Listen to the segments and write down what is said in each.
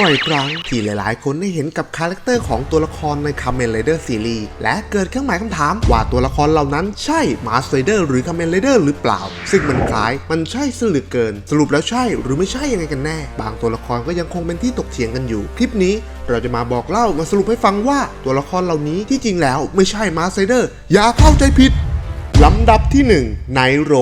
บ่อยครั้งที่หลายๆ คนได้เห็นกับคาแรคเตอร์ของตัวละครใน Kamen Rider ซีรีส์และเกิดเครื่องหมายคำถามว่าตัวละครเหล่านั้นใช่ Mask Rider หรือ Kamen Rider หรือเปล่า ซึ่งมันคล้ายมันใช่ซะเหลือเกิน สรุปแล้วใช่หรือไม่ใช่ยังไงกันแน่ บางตัวละครก็ยังคงเป็นที่ตกเถียงกันอยู่ คลิปนี้เราจะมาบอกเล่ามาสรุปให้ฟังว่าตัวละครเหล่านี้ที่จริงแล้วไม่ใช่ Mask Rider อย่าเข้าใจผิดลำดับที่1ไนโร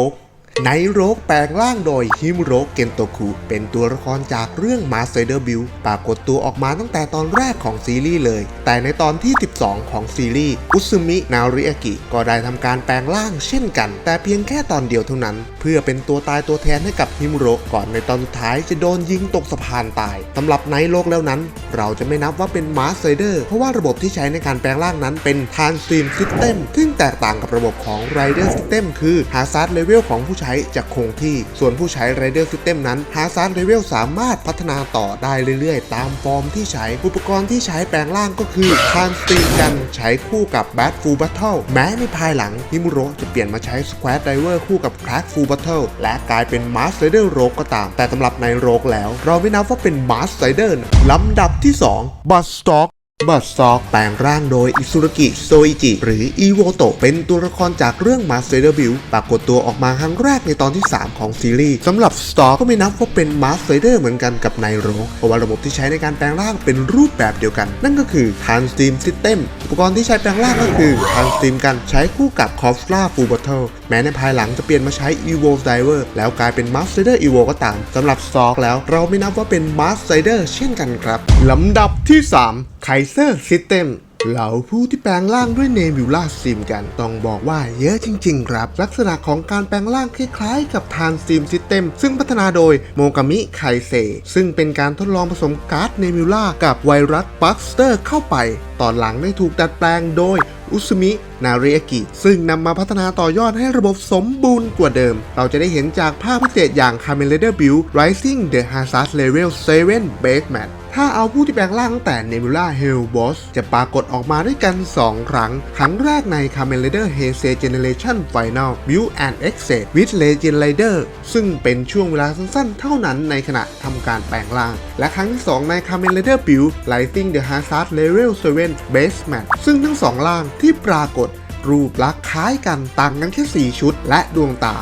ไนโรกแปลงร่างโดยฮิมโรกเกนโตคุเป็นตัวละครจากเรื่อง Mask Rider Build ปรากฏตัวออกมาตั้งแต่ตอนแรกของซีรีส์เลย แต่ในตอนที่ 12 ของซีรีส์ อุซึมิ นาริอากิ ก็ได้ทำการแปลงร่างเช่นกัน แต่เพียงแค่ตอนเดียวเท่านั้น เพื่อเป็นตัวตายตัวแทนให้กับฮิมโรกก่อนในตอนสุดท้ายจะโดนยิงตกสะพานตายสำหรับไนโรกแล้วนั้น เราจะไม่นับว่าเป็น Mask Rider เพราะว่าระบบที่ใช้ในการแปลงร่างนั้นเป็น Transstream System ซึ่งแตกต่างกับระบบของ Rider System คือ Hazard Level ของผู้ใช้จะคงที่ ส่วนผู้ใช้ Rider System นั้น Hazard Level สามารถพัฒนาต่อได้เรื่อยๆ ตามฟอร์มที่ใช้ อุปกรณ์ที่ใช้แปลงร่างก็คือ Transstream กันใช้คู่กับ Bad Full Battle แม้ในภายหลังฮิมุโรจะเปลี่ยนมาใช้ Squad Diver คู่กับ Crack Full Battle และกลายเป็น Mask Rider Rogue ก็ตาม แต่สำหรับใน Rogue แล้ว เราไม่นับว่าเป็น Mask Rider ลำดับที่ 2 b u Stock บัตซอกแปลงร่างโดยอิซุรุกิโซอิจิ หรืออีโวโตะเป็นตัวละครจากเรื่อง Master Build ปรากฏตัวออกมาครั้งแรกในตอนที่ 3 ของซีรีส์สำหรับสตอร์ก็ไม่นับว่าเป็น Master Rider เหมือนกันกับไนโรเพราะว่าระบบที่ใช้ในการแปลงร่างเป็นรูปแบบเดียวกัน นั่นก็คือ t r a n s t e a m System อุปกรณ์ที่ใช้แปลงร่างก็คือ t r a n s t e a m กันใช้คู่กับ c o f l a Full Battle แม้ในภายหลังจะเปลี่ยนมาใช้ Evo Diver แล้วกลายเป็น Master Rider Evo ก็ตามสำหรับสตอกแล้วเราไม่นับว่าเป็น Master Rider เช่นกันครับลำดับที่ 3ไคเซอร์ซิสเต็มเหล่าผู้ที่แปลงร่างด้วยเนมิวล่าซิมกัน ต้องบอกว่าเยอะจริง ๆ ครับ ลักษณะของการแปลงร่างคล้ายๆ กับทานซิมซิสเต็มซึ่งพัฒนาโดยโมกามิไคเซซึ่งเป็นการทดลองผสมการ์ดเนมิวล่ากับไวรัสบัคสเตอร์เข้าไป ตอนหลังได้ถูกดัดแปลงโดยอุสมินาริอากิ ซึ่งนำมาพัฒนาต่อยอดให้ระบบสมบูรณ์กว่าเดิม เราจะได้เห็นจากภาพพิเศษอย่าง Kamen Rider Build Rising the Hazard Level 7 Baseman ถ้าเอาผู้ที่แปลงร่างตั้งแต่ Nebula Hell Boss จะปรากฏออกมาด้วยกัน 2 ครั้ง ครั้งแรกใน Kamen Rider h e s e Generation Final Build and Exit with Legend Rider ซึ่งเป็นช่วงเวลาสั้นๆ เท่านั้นในขณะทำการแปลงร่าง และครั้งที่ 2 ใน Kamen Rider Build Rising the Hazard Level 7 Base Match ซึ่งทั้งสองร่างที่ปรากฏรูปลักษณ์คล้ายกันต่างกันแค่ 4 ชุดและดวงตา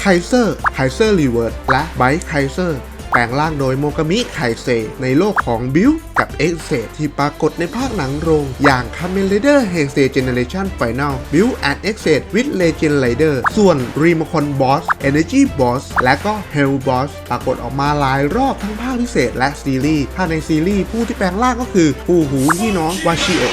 ไคเซอร์ไคเซอร์รีเวิร์ดและไบค์ไคเซอร์ แปลงร่างโดยโมกามิไคเซในโลกของบิลกับเอ็กเซที่ปรากฏในภาคหนังโรง อย่าง Kamen Rider Heisei Generation Final Build and Exit with Legend Rider ส่วน r e m o c o n Boss Energy Boss และก็ Hell Boss ปรากฏออกมาหลายรอบทั้งภาคพิเศษและซีรีส์ถ้าในซีรีส์ผู้ที่แปลงร่างก็คือปู่หูพี่น้องวาชิโอ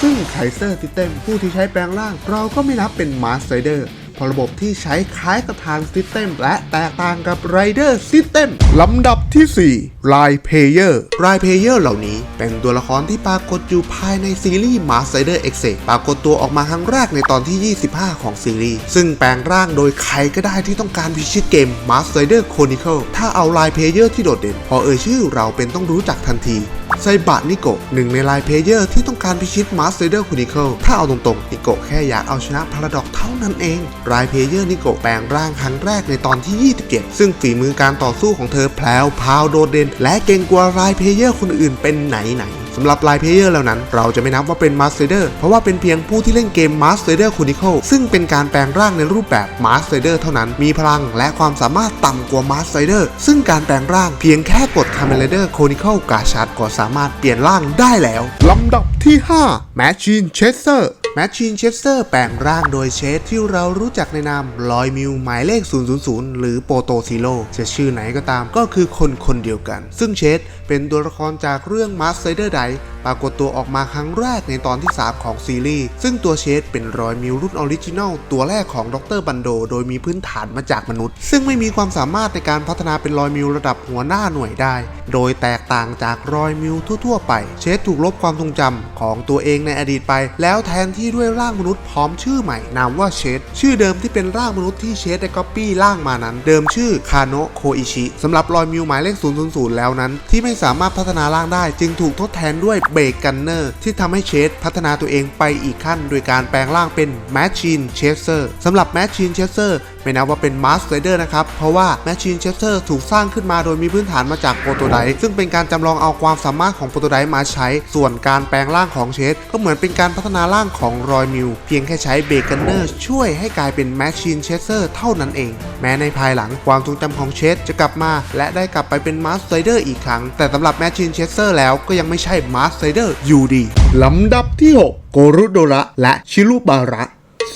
ซึ่งไคเซอร์ซิเต็มผู้ที่ใช้แปลงร่างเราก็ไม่นับเป็นมาสไรเดอร์ ระระบบที่ใช้คล้ายกับทางซิสเต็มและแตกต่างกับไรเดอร์ซิสเต็มลำดับที่4 r i p a y e r r i p a y e r เหล่านี้เป็นตัวละครที่ปรากฏอยู่ภายในซีรีส์ Mask Rider X ปรากฏตัวออกมาครั้งแรกในตอนที่ 25 ของซีรีส์ ซึ่งแปลงร่างโดยใครก็ได้ที่ต้องการพิชิตเกม Mask Rider Chronicle ถ้าเอา r i p a y e r ที่โดดเด่น พอเอ่ยชื่อเราเป็นต้องรู้จักทันทีไซบะนิโกะหนึ่งในไลน์เพเยอร์ที่ต้องการพิชิตมาสเตอร์คูนิเคิลถ้าเอาตรงๆ นิโกะแค่อยากเอาชนะพาราดอก นั้นเองไลน์เพเยอร์นิโกแปลงร่างครั้งแรกในตอนที่ 27 ซึ่งฝีมือการต่อสู้ของเธอแพลวพาวโดดเด่น และเก่งกว่าไลน์เพเยอร์คนอื่นเป็นไหนไหนๆสำหรับไลน์เพลเยอร์แล้วนั้น เราจะไม่นับว่าเป็นมาสเตอร์เพราะว่าเป็นเพียงผู้ที่เล่นเกมมาสเตอร์คูนิเคิลซึ่งเป็นการแปลงร่างในรูปแบบมาสเตอร์เท่านั้น มีพลังและความสามารถต่ำกว่ามาสเตอร์ซึ่งการแปลงร่างเพียงแค่กดคาเมเลเดอร์โคนิเคิลกาชัดก็สามารถเปลี่ยนร่างได้แล้วลำดับที่ 5 Machine Chaser แมชชีนเชสเตอร์แปลงร่างโดยเชสที่เรารู้จักในนามลอยมิวหมายเลข 000 หรือโปโตซิโลจะชื่อไหนก็ตามก็คือคนคนเดียวกัน ซึ่งเชสเป็นตัวละครจากเรื่องมาร์เซเดอร์ได ปรากฏตัวออกมาครั้งแรกในตอนที่ 3 ของซีรีส์ ซึ่งตัวเชสเป็นรอยมิวรุ่นออริจินัลตัวแรกของดรบันโด โดยมีพื้นฐานมาจากมนุษย์ ซึ่งไม่มีความสามารถในการพัฒนาเป็นรอยมิวระดับหัวหน้าหน่วยได้ โดยแตกต่างจากรอยมิวทั่วๆ ไป เชสถูกลบความทรงจำของตัวเองในอดีตไป แล้วแทนที่ด้วยร่างมนุษย์พร้อมชื่อใหม่นามว่าเชสชื่อเดิมที่เป็นร่างมนุษย์ที่เชสได้ก๊อปปี้ร่างมานั้น เดิมชื่อคาโนะโคอิชิสำหรับรอยมิวหมายเลข000แล้วนั้น ที่ไม่สามารถพัฒนาร่างได้ จึงถูกทดแทนด้วยเบรกกันเนอร์ที่ทำให้เชสพัฒนาตัวเองไปอีกขั้น โดยการแปลงร่างเป็นแมชชีนเชสเซอร์สำหรับแมชชีนเชสเซอร์ ไม่นับว่าเป็นมาสไรเดอร์นะครับ เพราะว่าแมชชีนเชสเตอร์ถูกสร้างขึ้นมาโดยมีพื้นฐานมาจากโปรโตไดซึ่งเป็นการจำลองเอาความสามารถของโปรโตไดมาใช้ ส่วนการแปลงร่างของเชสก็เหมือนเป็นการพัฒนาร่างของรอยมิวเพียงแค่ใช้เบเกเนอร์ช่วยให้กลายเป็นแมชชีนเชสเตอร์เท่านั้นเอง แม้ในภายหลังความทรงจำของเชสจะกลับมา และได้กลับไปเป็นมาสไรเดอร์อีกครั้ง แต่สำหรับแมชชีนเชสเตอร์แล้วก็ยังไม่ใช่มาสไรเดอร์อยู่ดีลำดับที่ 6 โกรุโดระและชิรุบาระ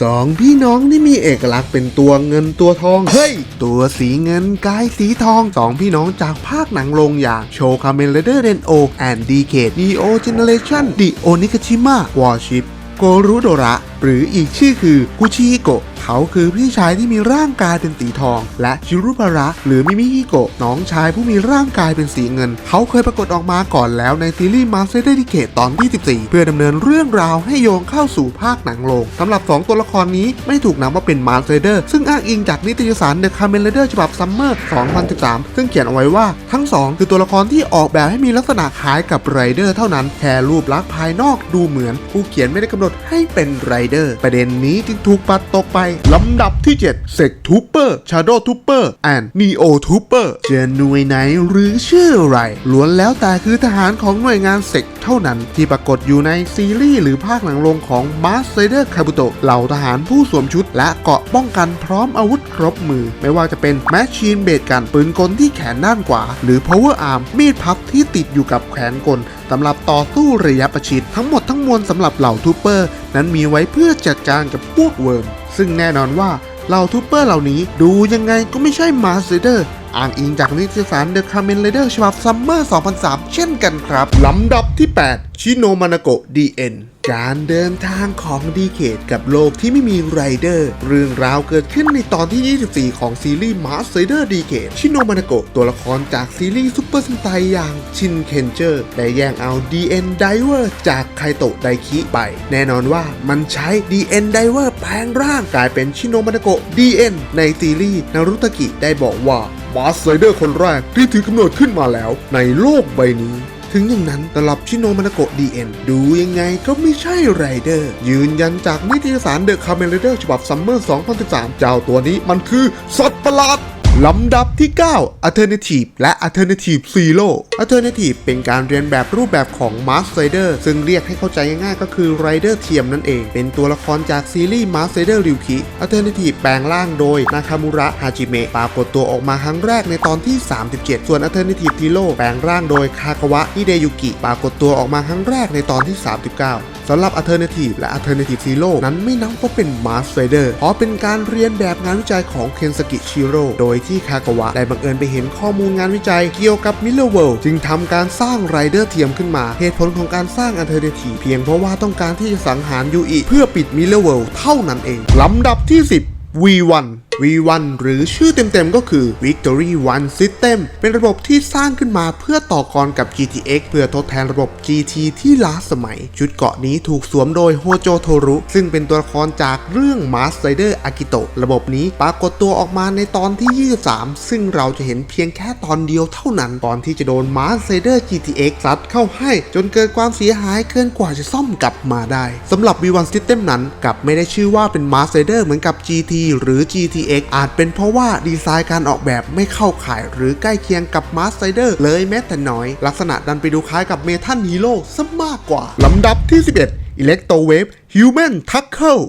สองพี่น้องที่มีเอกลักษณ์เป็นตัวเงินตัวทอง เฮ้ย ตัวสีเงินกายสีทองสองพี่น้องจากภาคหนังลงอย่างโชคาเมนเลเดอร์เรนโอแอนดีเคดดีโอเจเนเรชั่นดิโอนิกชิมะวอชิปโกรุโดระ หรืออีกชื่อคือกุชิฮิโกะ เขาคือพี่ชายที่มีร่างกายเป็นสีทอง และชิรุบาระ หรือมิมิฮิโกะน้องชายผู้มีร่างกายเป็นสีเงิน เขาเคยปรากฏออกมาก่อนแล้วในซีรีส์มาสเตอร์ดิเคตตอนที่ 14 เพื่อดำเนินเรื่องราวให้โยงเข้าสู่ภาคหนังโรงสำหรับ 2 ตัวละครนี้ไม่ถูกนับว่าเป็นมาสเตอร์ซึ่งอ้างอิงจากนิตยสาร The Kamen Rider ฉบับซัมเมอร์ 2013 ซึ่งเขียนเอาไว้ว่าทั้งสองคือตัวละครที่ออกแบบให้มีลักษณะคล้ายกับไรเดอร์เท่านั้นแค่รูปลักษณ์ภายนอกดูเหมือน ผู้เขียนไม่ได้กำหนดให้เป็นไรเดอร์ประเด็นนี้จึงถูกปัดตกไปลำดับที่7เซกทูเปอร์ชาโดทูเปอร์แอนด์นีโอทูเปอร์จะหน่วยไหนหรือชื่ออะไรล้วนแล้วแต่คือทหารของหน่วยงานเซกเท่านั้นที่ปรากฏอยู่ในซีรีส์หรือภาคหนังโรงของมาสเ r เดอร์คาบุโตะเหล่าทหารผู้สวมชุด และเกราะป้องกันพร้อมอาวุธครบมือ ไม่ว่าจะเป็นแมชชีนเบดกันปืนกลที่แขนด้านขวา หรือ power arm มีดพับที่ติดอยู่กับแขนกลสำหรับต่อสู้ระยะประชิดทั้งหมดทั้งมวลสำหรับเหล่าทูเปอร์ นั้นมีไว้เพื่อจัดการกับพวกเวิร์ม ซึ่งแน่นอนว่าเหล่าทูเปอร์เหล่านี้ดูยังไงก็ไม่ใช่มาสเตอร์ อ้างอิงจากนิตยสาร The Kamen Rider ฉบับซัมเมอร์ 2003 เช่นกันครับ ลำดับที่ 8 ชิโนมานาโกะ DN การเดินทางของดีเคดกับโลกที่ไม่มีไรเดอร์ เรื่องราวเกิดขึ้นในตอนที่ 24 ของซีรีส์มาสเ r อร์ดีเคดชิโนมานาโกะตัวละครจากซีรีส์ซุปเปอร์ e นไตอย่างชินเคนเจอร์ได้แย่งเอา DN Diver จากไคโตะไดคิไป แน่นอนว่ามันใช้ DN Diver แปลงร่างกลายเป็นชิโนมานาโกะ DN ในซีรีส์นารุตากิได้บอกว่า มาสไลเดอร์คนแรกที่ถือกำเนิดขึ้นมาแล้วในโลกใบนี้ ถึงอย่างนั้นตลับชิโนมานาโกะดีเอ็นดูยังไงก็ไม่ใช่ไรเดอร์ ยืนยันจากนิตยสารเดอะคาเมเลเดอร์ฉบับซัมเมอร์ 2013 เจ้าตัวนี้มันคือสัตว์ประหลาด ลำดับที่ 9 Alternative และ Alternative Zero Alternative เป็นการเรียนแบบรูปแบบของ Mars Rider ซึ่งเรียกให้เข้าใจง่ายๆก็คือ Rider เทียมนั่นเอง เป็นตัวละครจากซีรีส์ Mars Rider Ryuki Alternative แปลงร่างโดย นาคามุระฮาจิเมะปรากฏตัวออกมาครั้งแรกในตอนที่ 37 ส่วน Alternative Zero แปลงร่างโดย คากาวะฮิเดยุกิ ปรากฏตัวออกมาครั้งแรกในตอนที่ 39สำหรับ Alternative และ Alternative Zero นั้นไม่นับว่าเป็น Mars Rider เพราะเป็นการเรียนแบบงานวิจัยของเคนสกิชิโร่โดยที่คากาวะได้บังเอิญไปเห็นข้อมูลงานวิจัยเกี่ยวกับ Miller World จึงทำการสร้างไรเดอร์เทียมขึ้นมา เหตุผลของการสร้างอันเทอร์เนทีเพียงเพราะว่าต้องการที่จะสังหารยูอิเพื่อปิด Miller World เท่านั้นเองลำดับที่ 10 V1 V1 หรือชื่อเต็มๆก็คือ Victory One System เป็นระบบที่สร้างขึ้นมาเพื่อต่อกรกับ GTX เพื่อทดแทนระบบ GT ที่ล้าสมัย ชุดเกาะนี้ถูกสวมโดยโฮโจโทรุ ซึ่งเป็นตัวละครจากเรื่อง Mars Rider Akito ระบบนี้ปรากฏตัวออกมาในตอนที่ 23 ซึ่งเราจะเห็นเพียงแค่ตอนเดียวเท่านั้นก่อนที่จะโดน Mars Rider GTX ซัดเข้าให้ จนเกิดความเสียหายเกินกว่าจะซ่อมกลับมาได้สำหรับ V1 System นั้นกลับไม่ได้ชื่อว่าเป็น Mars Rider เหมือนกับ GT หรือ GTX อาจเป็นเพราะว่าดีไซน์การออกแบบไม่เข้าข่าย หรือใกล้เคียงกับมาสไซเดอร์เลยแม้แต่น้อย ลักษณะดันไปดูคล้ายกับเมทัลฮีโร่ซะมากกว่า ลำดับที่ 11 Electrowave Human Tackle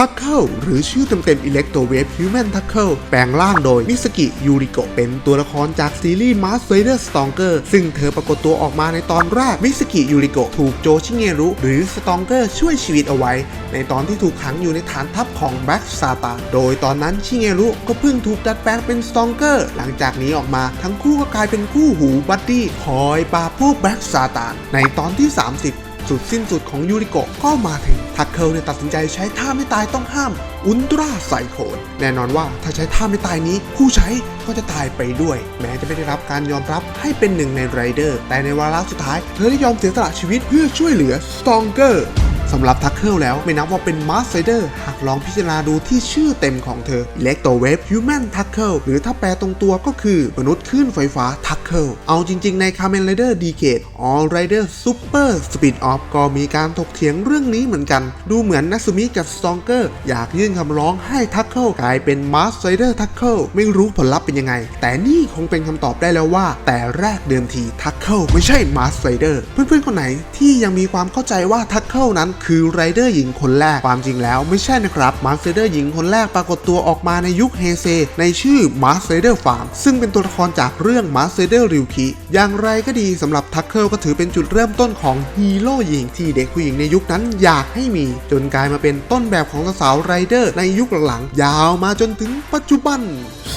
ทักเคิลหรือชื่อเต็มๆ Electrowave Human Tackle แปลงร่างโดยมิสกิยูริโกะเป็นตัวละครจากซีรีส์ Mars Rider Stronger ซึ่งเธอปรากฏตัวออกมาในตอนแรกมิสกิยูริโกะถูกโจชิเงรุหรือ Stronger ช่วยชีวิตเอาไว้ ในตอนที่ถูกขังอยู่ในฐานทัพของ Black s a t a โดยตอนนั้นชิเงรุก็เพิ่งถูกดัดแปลงเป็น Stronger หลังจากนี้ออกมาทั้งคู่ก็กลายเป็นคู่หูบัดดี้คอยปราบพวก Black s a t a ในตอนที่ 30 จุดสิ้นสุดของยูริโกะก็มาถึงทักเคิลเนี่ยตัดสินใจใช้ท่าไม่ตายต้องห้าม อุลตราไซโคนแน่นอนว่าถ้าใช้ท่าไม่ตายนี้ ผู้ใช้ก็จะตายไปด้วย แม้จะไม่ได้รับการยอมรับให้เป็นหนึ่งในไรเดอร์ แต่ในวาระสุดท้าย เธอได้ยอมเสียสละชีวิตเพื่อช่วยเหลือสตองเกอร์ สำหรับทักเคิลแล้วไม่นับว่าเป็นมาสไ r เดอร์หากลองพิจารณาดูที่ชื่อเต็มของเธอ Electro Wave Human Tackle หรือถ้าแปลตรงตัวก็คือมนุษย์คลื่นไฟฟ้า Tackle เอาจริงๆใน Kamen Rider Decade All Rider Super Speed Off ก็มีการถกเถียงเรื่องนี้เหมือนกัน ดูเหมือนนัสมิกับสตองเกอร์อยากยื่นคำร้องให้ Tackle กลายเป็น Mask Rider Tackle ไม่รู้ผลลัพธ์เป็นยังไง แต่นี่คงเป็นคำตอบได้แล้วว่า แต่แรกเดิมที Tackle ไม่ใช่ Mask Rider เพื่อนๆคนไหนที่ยังมีความเข้าใจว่า Tackle นั้นคือไรเดอร์หญิงคนแรกความจริงแล้วไม่ใช่นะครับ Mask Rider หญิงคนแรกปรากฏตัวออกมาในยุคเฮเซในชื่อ Mask Rider Farm ซึ่งเป็นตัวละครจากเรื่อง Mask Rider Ryuki อย่างไรก็ดีสำหรับ Tackle ก็ถือเป็นจุดเริ่มต้นของฮีโร่หญิงที่เด็กผู้หญิงในยุคนั้นอยากให้มี จนกลายมาเป็นต้นแบบของสาวไรเดอร์ในยุคหลังๆยาวมาจนถึงปัจจุบัน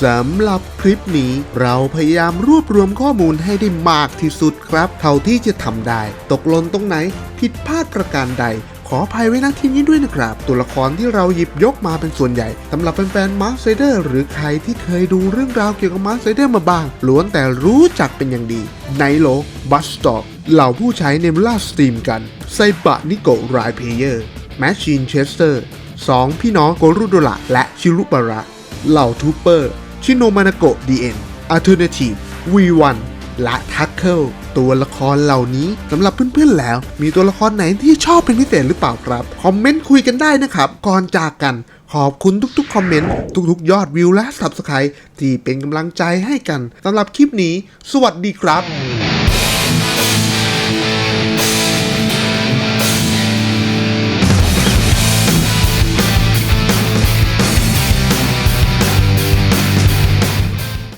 สำหรับคลิปนี้เราพยายามรวบรวมข้อมูลให้ได้มากที่สุดครับ เท่าที่จะทำได้ ตกหล่นตรงไหนผิดพลาดประการใด ขออภัยไว้ณที่นี้ด้วยนะครับ ตัวละครที่เราหยิบยกมาเป็นส่วนใหญ่สำหรับแฟนๆมาร์เซเดอร์หรือใครที่เคยดูเรื่องราวเกี่ยวกับมาร์เซเดอร์มาบ้างล้วนแต่รู้จักเป็นอย่างดีไนโลบัสตอกเหล่าผู้ใช้เนมล่าสตรีมกันไซบะนิโกไรเพเยอร์แมชชีนเชสเตอร์สองพี่น้องโกรุโดระและชิรุบาระเหล่าทูเปอร์ชิโนมานาโกดีเอ็นอัลเทอร์เนทีฟวีวัน และทักเคิลตัวละครเหล่านี้สำหรับเพื่อนๆแล้ว มีตัวละครไหนที่ชอบเป็นพิเศษหรือเปล่าครับ คอมเมนต์คุยกันได้นะครับ ก่อนจากกันขอบคุณทุกๆ คอมเมนต์ ทุกๆ ยอดวิวและ Subscribe ที่เป็นกำลังใจให้กันสำหรับคลิปนี้ สวัสดีครับ